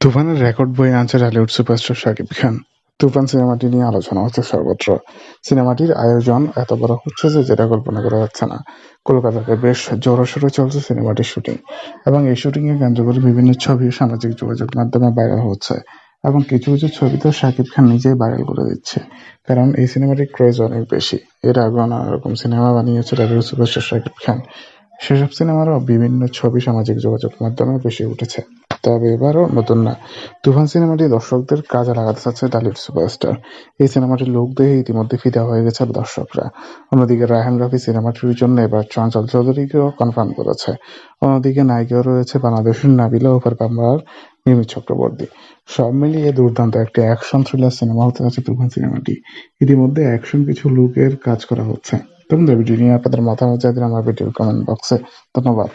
তুফানের রেকর্ড বয়ে আনছে ঢালিউড সুপারস্টার শাকিব খান। তুফান সিনেমাটি নিয়ে আলোচনা হচ্ছে সর্বত্র। সিনেমাটির আয়োজন এত বড় হচ্ছে যে যেটা কল্পনা করা যাচ্ছে না। কলকাতাতে বেশ জোরসোরে চলছে সিনেমাটির শুটিং এবং এই শুটিংয়ে কেন্দ্র করে বিভিন্ন ছবি সামাজিক যোগাযোগ মাধ্যমে ভাইরাল হচ্ছে এবং কিছু কিছু ছবি তো শাকিব খান নিজেই ভাইরাল করে দিচ্ছে। কারণ এই সিনেমাটির ক্রেজ অনেক বেশি। এর আগে নানা রকম সিনেমা বানিয়েছে ঢালিউড সুপারস্টার শাকিব খান। সেসব সিনেমারও বিভিন্ন ছবি সামাজিক যোগাযোগ মাধ্যমে বেশি উঠেছে। তবে এবারও নতুন না। তুফান সিনেমাটি দর্শকদের কাজে লাগাতে চাচ্ছে ঢালিউড সুপারস্টার। এই সিনেমাটির লোক দেখে ইতিমধ্যে ফিদা হয়ে গেছে দর্শকরা। অন্যদিকে রায়হান রাফি সিনেমাটির জন্য এবার চঞ্চল চৌধুরীকেও কনফার্ম করেছে। অন্যদিকে নায়িকাও রয়েছে বাংলাদেশের নাবিলা ওফার কামরার মিমি চক্রবর্তী। সব মিলিয়ে দুর্দান্ত একটি অ্যাকশন থ্রিলার সিনেমা হতে যাচ্ছে তুফান সিনেমাটি। ইতিমধ্যে অ্যাকশন কিছু লুকের কাজ করা হচ্ছে। তোমাদের ভিডিও নিয়ে আপনাদের মতামত চাইলে আমার ভিডিওর কমেন্ট বক্সে ধন্যবাদ।